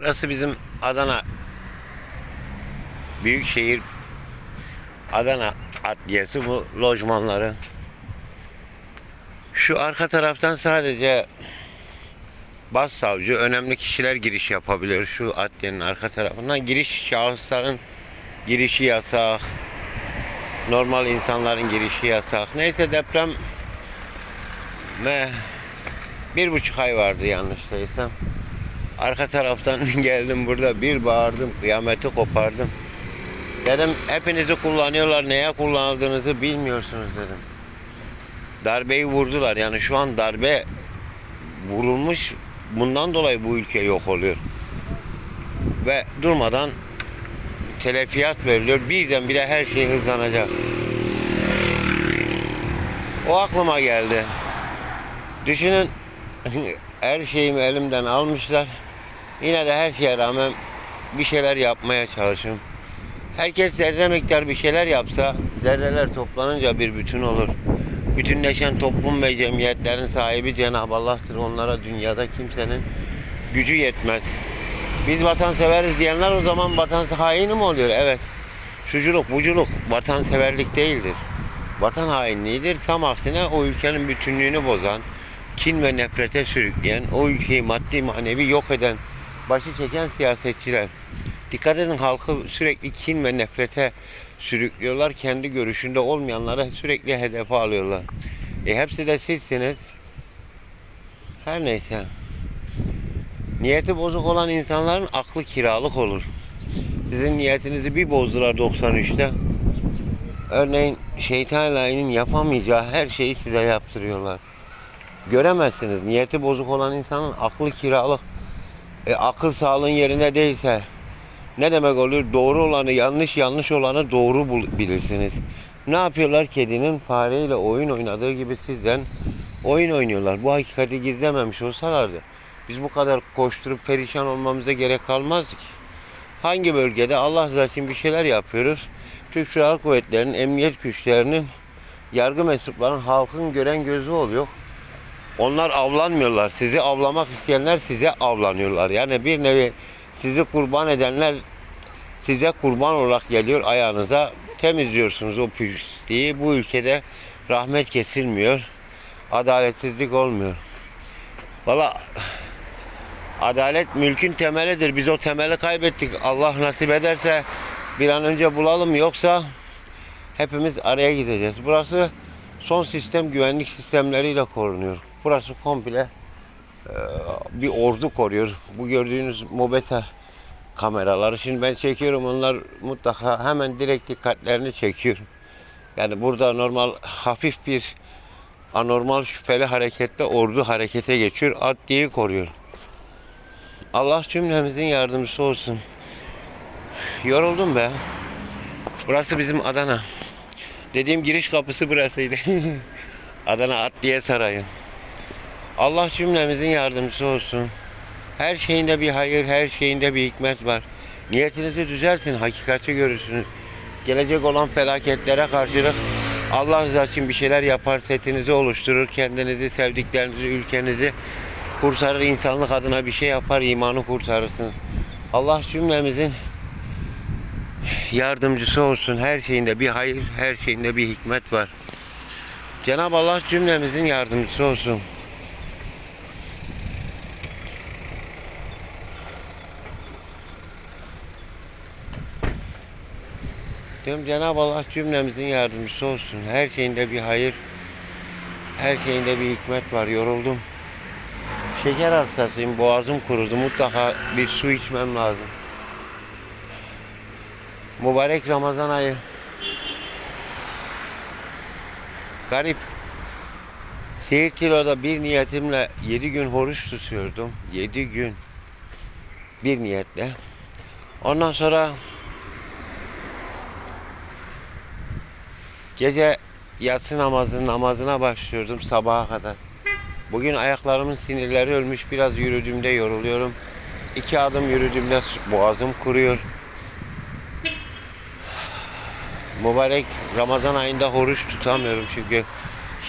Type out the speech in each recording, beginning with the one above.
Burası bizim Adana Büyükşehir Adana Adliyesi bu lojmanları. Şu arka taraftan sadece başsavcı, önemli kişiler giriş yapabilir. Şu adliyenin arka tarafından giriş şahısların girişi yasak. Normal insanların girişi yasak. Neyse deprem ne bir buçuk ay vardı yanlış değilsem. Arka taraftan geldim burada bir bağırdım kıyameti kopardım. Dedim hepinizi kullanıyorlar neye kullanıldığınızı bilmiyorsunuz dedim. Darbeyi vurdular yani şu an darbe vurulmuş bundan dolayı bu ülke yok oluyor. Ve durmadan telefiyat veriliyor. Birdenbire her şey hızlanacak. O aklıma geldi. Düşünün her şeyimi elimden almışlar. Yine de her şeye rağmen bir şeyler yapmaya çalışıyorum. Herkes zerre miktar bir şeyler yapsa zerreler toplanınca bir bütün olur. Bütünleşen toplum ve cemiyetlerin sahibi Cenab-ı Allah'tır. Onlara dünyada kimsenin gücü yetmez. Biz vatanseveriz diyenler o zaman vatan haini mi oluyor? Evet. Şuculuk, buculuk vatanseverlik değildir. Vatan hainliğidir. Tam aksine o ülkenin bütünlüğünü bozan, kin ve nefrete sürükleyen, o ülkeyi maddi manevi yok eden, başı çeken siyasetçiler. Dikkat edin halkı sürekli kin ve nefrete sürüklüyorlar. Kendi görüşünde olmayanlara sürekli hedefe alıyorlar. E hepsi de sizsiniz. Her neyse. Niyeti bozuk olan insanların aklı kiralık olur. Sizin niyetinizi bir bozdular 93'te. Örneğin şeytan layının yapamayacağı her şeyi size yaptırıyorlar. Göremezsiniz. Niyeti bozuk olan insanın aklı kiralık. E, akıl sağlığın yerinde değilse ne demek oluyor? Doğru olanı yanlış, yanlış olanı doğru bilirsiniz. Ne yapıyorlar? Kedinin fareyle oyun oynadığı gibi sizden oyun oynuyorlar. Bu hakikati gizlememiş olsalardı biz bu kadar koşturup perişan olmamıza gerek kalmazdı ki. Hangi bölgede Allah rızası için bir şeyler yapıyoruz? Türk Silahlı Kuvvetleri'nin, emniyet güçlerinin, yargı mensuplarının halkın gören gözü oluyor. Onlar avlanmıyorlar. Sizi avlamak isteyenler size avlanıyorlar. Yani bir nevi sizi kurban edenler size kurban olarak geliyor ayağınıza. Temizliyorsunuz o pisliği. Bu ülkede rahmet kesilmiyor. Adaletsizlik olmuyor. Valla adalet mülkün temelidir. Biz o temeli kaybettik. Allah nasip ederse bir an önce bulalım. Yoksa hepimiz araya gideceğiz. Burası son sistem güvenlik sistemleriyle korunuyor. Burası komple e, bir ordu koruyor. Bu gördüğünüz mobeta kameraları. Şimdi ben çekiyorum onlar mutlaka hemen direkt dikkatlerini çekiyor. Yani burada normal hafif bir anormal şüpheli harekette ordu harekete geçiyor. Adliyeyi koruyor. Allah cümlemizin yardımcısı olsun. Yoruldum be. Burası bizim Adana. Dediğim giriş kapısı burasıydı. Adana Adliye Sarayı. Allah cümlemizin yardımcısı olsun. Her şeyinde bir hayır, her şeyinde bir hikmet var. Niyetinizi düzeltin, hakikati görürsünüz. Gelecek olan felaketlere karşılık Allah rızası için bir şeyler yapar, setinizi oluşturur, kendinizi, sevdiklerinizi, ülkenizi kurtarır, insanlık adına bir şey yapar, imanı kurtarırsınız. Allah cümlemizin yardımcısı olsun. Her şeyinde bir hayır, her şeyinde bir hikmet var. Cenab-ı Allah cümlemizin yardımcısı olsun. Diyorum Cenab-ı Allah cümlemizin yardımcısı olsun. Her şeyinde bir hayır, her şeyinde bir hikmet var. Yoruldum. Şeker hastasıyım, boğazım kurudu. Mutlaka bir su içmem lazım. Mübarek Ramazan ayı. Garip. Seyir kiloda bir niyetimle 7 gün oruç tutuyordum. 7 gün. Bir niyetle. Ondan sonra gece yatsı namazının namazına başlıyordum sabaha kadar. Bugün ayaklarımın sinirleri ölmüş. Biraz yürüdüğümde yoruluyorum. İki adım yürüdüğümde boğazım kuruyor. Mübarek Ramazan ayında oruç tutamıyorum çünkü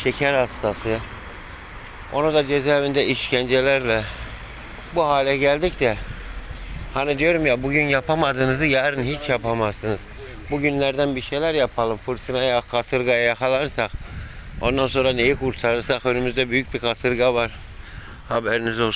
şeker hastası. Onu da cezaevinde işkencelerle bu hale geldik de Hani diyorum ya bugün yapamadığınızı yarın hiç yapamazsınız. Bugünlerden bir şeyler yapalım. Fırtınaya, kasırgaya yakalarsak ondan sonra neyi kurtarırsak önümüzde büyük bir kasırga var. Haberiniz olsun.